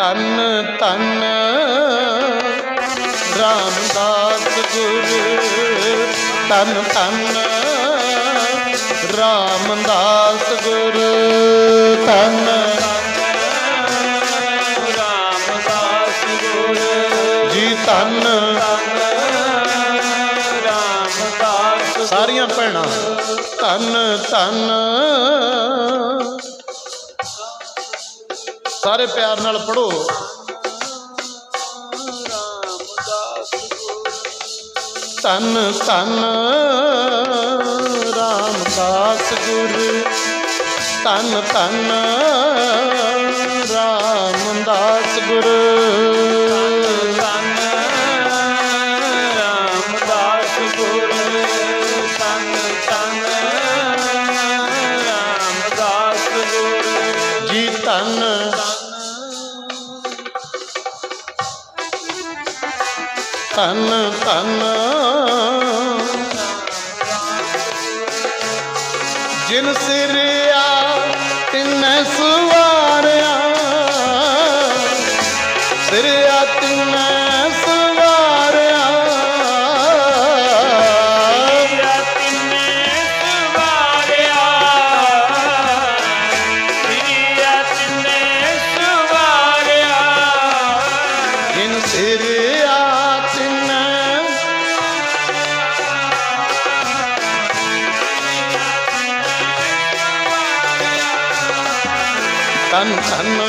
ਤਨ ਤਨ ਰਾਮਦਾਸ ਗੁਰੂ ਤਨ ਤਨ ਰਾਮਦਾਸ ਗੁਰੂ ਤਨ ਰਾਮਦਾਸ ਗੁਰ ਜੀ ਤਨ ਰਾਮਦਾਸ ਸਾਰੀਆਂ ਭੈਣਾਂ ਤਨ ਤਨ ਸਾਰੇ ਪਿਆਰ ਨਾਲ ਪੜੋ ਰਾਮਦਾਸ ਗੁਰ ਤਨ ਤਨ ਰਾਮਦਾਸ ਗੁਰੂ। ਤਨ ਤਨ ਰਾਮਦਾਸ ਗੁਰੂ। ਤਨ ਰਾਮਦਾਸ ਗੁਰ ਤਨ ਤਨ ਰਾਮਦਾਸ ਗੁਰ ਜੀ ਤਨ ਤਨ ਤਨ ਜਿਨ ਸਿਰਿਆ ਤਿਨੈ ਸਵਾਰਿਆ। ਸਿਰਿਆ ਤਿਨੈ ਤਨ ਤਨ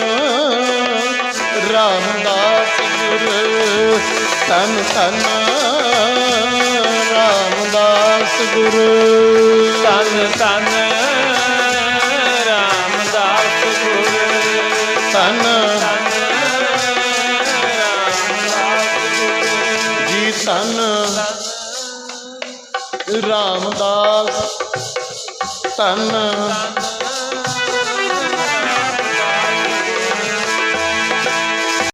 ਰਾਮਦਾਸ ਗੁਰੂ। ਤਨ ਤਨ ਰਾਮਦਾਸ ਗੁਰੂ। ਤਨ ਤਨ ਰਾਮਦਾਸ ਗੁਰ। ਤਨ ਜੀ ਤਨ ਰਾਮਦਾਸ। ਤਨ